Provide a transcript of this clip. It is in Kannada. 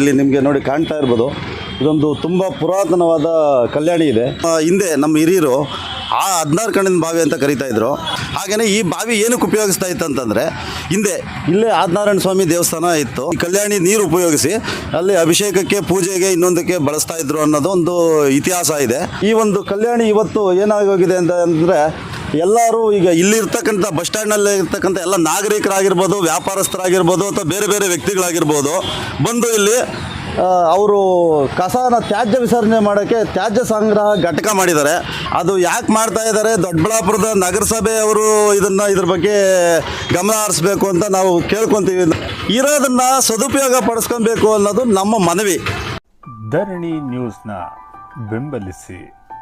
ಇಲ್ಲಿ ನಿಮಗೆ ನೋಡಿ ಕಾಣ್ತಾ ಇರ್ಬೋದು. ಇದೊಂದು ತುಂಬ ಪುರಾತನವಾದ ಕಲ್ಯಾಣಿ ಇದೆ. ಹಿಂದೆ ನಮ್ಮ ಹಿರಿಯರು ಆ ಹದಿನಾರು ಕಣ್ಣಿನ ಬಾವಿ ಅಂತ ಕರಿತಾ ಇದ್ರು. ಹಾಗೆಯೇ ಈ ಬಾವಿ ಏನಕ್ಕೆ ಉಪಯೋಗಿಸ್ತಾ ಇತ್ತು ಅಂತಂದರೆ, ಹಿಂದೆ ಇಲ್ಲೇ ಆದಿನಾರಾಯಣ ಸ್ವಾಮಿ ದೇವಸ್ಥಾನ ಇತ್ತು. ಕಲ್ಯಾಣಿ ನೀರು ಉಪಯೋಗಿಸಿ ಅಲ್ಲಿ ಅಭಿಷೇಕಕ್ಕೆ, ಪೂಜೆಗೆ, ಇನ್ನೊಂದಕ್ಕೆ ಬಳಸ್ತಾ ಇದ್ರು ಅನ್ನೋದು ಒಂದು ಇತಿಹಾಸ ಇದೆ. ಈ ಒಂದು ಕಲ್ಯಾಣಿ ಇವತ್ತು ಏನಾಗೋಗಿದೆ ಅಂತ ಅಂದರೆ ಎಲ್ಲರೂ ಈಗ ಇಲ್ಲಿರ್ತಕ್ಕಂಥ ಬಸ್ ಸ್ಟ್ಯಾಂಡ್ನಲ್ಲಿ ಇರ್ತಕ್ಕಂಥ ಎಲ್ಲ ನಾಗರಿಕರಾಗಿರ್ಬೋದು, ವ್ಯಾಪಾರಸ್ಥರಾಗಿರ್ಬೋದು ಅಥವಾ ಬೇರೆ ಬೇರೆ ವ್ಯಕ್ತಿಗಳಾಗಿರ್ಬೋದು ಬಂದು ಇಲ್ಲಿ ಅವರು ಕಸನ ತ್ಯಾಜ್ಯ ವಿಸರ್ಜನೆ ಮಾಡೋಕ್ಕೆ ತ್ಯಾಜ್ಯ ಸಂಗ್ರಹ ಘಟಕ ಮಾಡಿದ್ದಾರೆ. ಅದು ಯಾಕೆ ಮಾಡ್ತಾ ಇದ್ದಾರೆ? ದೊಡ್ಡಬಳ್ಳಾಪುರದ ನಗರಸಭೆಯವರು ಇದನ್ನು ಇದ್ರ ಬಗ್ಗೆ ಗಮನ ಹರಿಸ್ಬೇಕು ಅಂತ ನಾವು ಕೇಳ್ಕೊತೀವಿ. ಇರೋದನ್ನು ಸದುಪಯೋಗ ಪಡಿಸ್ಕೊಬೇಕು ಅನ್ನೋದು ನಮ್ಮ ಮನವಿ. ಧರಣಿ ನ್ಯೂಸ್ನ ಬೆಂಬಲಿಸಿ.